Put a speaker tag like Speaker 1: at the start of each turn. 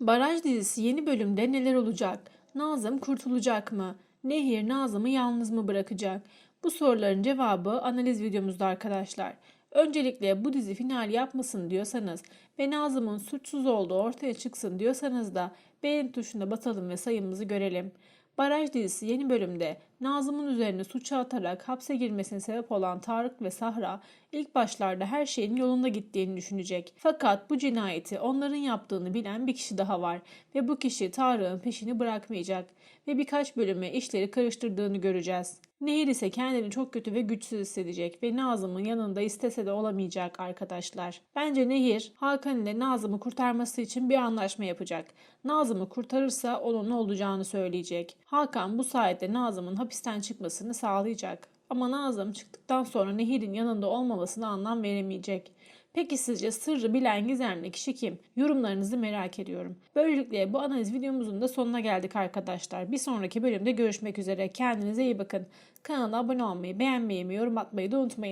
Speaker 1: Baraj dizisi yeni bölümde neler olacak? Nazım kurtulacak mı? Nehir Nazım'ı yalnız mı bırakacak? Bu soruların cevabı analiz videomuzda arkadaşlar. Öncelikle bu dizi final yapmasın diyorsanız ve Nazım'ın suçsuz olduğu ortaya çıksın diyorsanız da beğen tuşuna basalım ve sayımızı görelim. Baraj dizisi yeni bölümde Nazım'ın üzerine suçu atarak hapse girmesine sebep olan Tarık ve Sahra ilk başlarda her şeyin yolunda gittiğini düşünecek. Fakat bu cinayeti onların yaptığını bilen bir kişi daha var ve bu kişi Tarık'ın peşini bırakmayacak ve birkaç bölüme işleri karıştırdığını göreceğiz. Nehir ise kendini çok kötü ve güçsüz hissedecek ve Nazım'ın yanında istese de olamayacak arkadaşlar. Bence Nehir Hakan ile Nazım'ı kurtarması için bir anlaşma yapacak. Nazım'ı kurtarırsa onun ne olacağını söyleyecek. Hakan bu sayede Nazım'ın hapisten çıkmasını sağlayacak. Ama Nazım çıktıktan sonra Nehir'in yanında olmamasına anlam veremeyecek. Peki sizce sırrı bilen gizemli kişi kim? Yorumlarınızı merak ediyorum. Böylelikle bu analiz videomuzun da sonuna geldik arkadaşlar. Bir sonraki bölümde görüşmek üzere. Kendinize iyi bakın. Kanala abone olmayı, beğenmeyi yorum atmayı da unutmayın.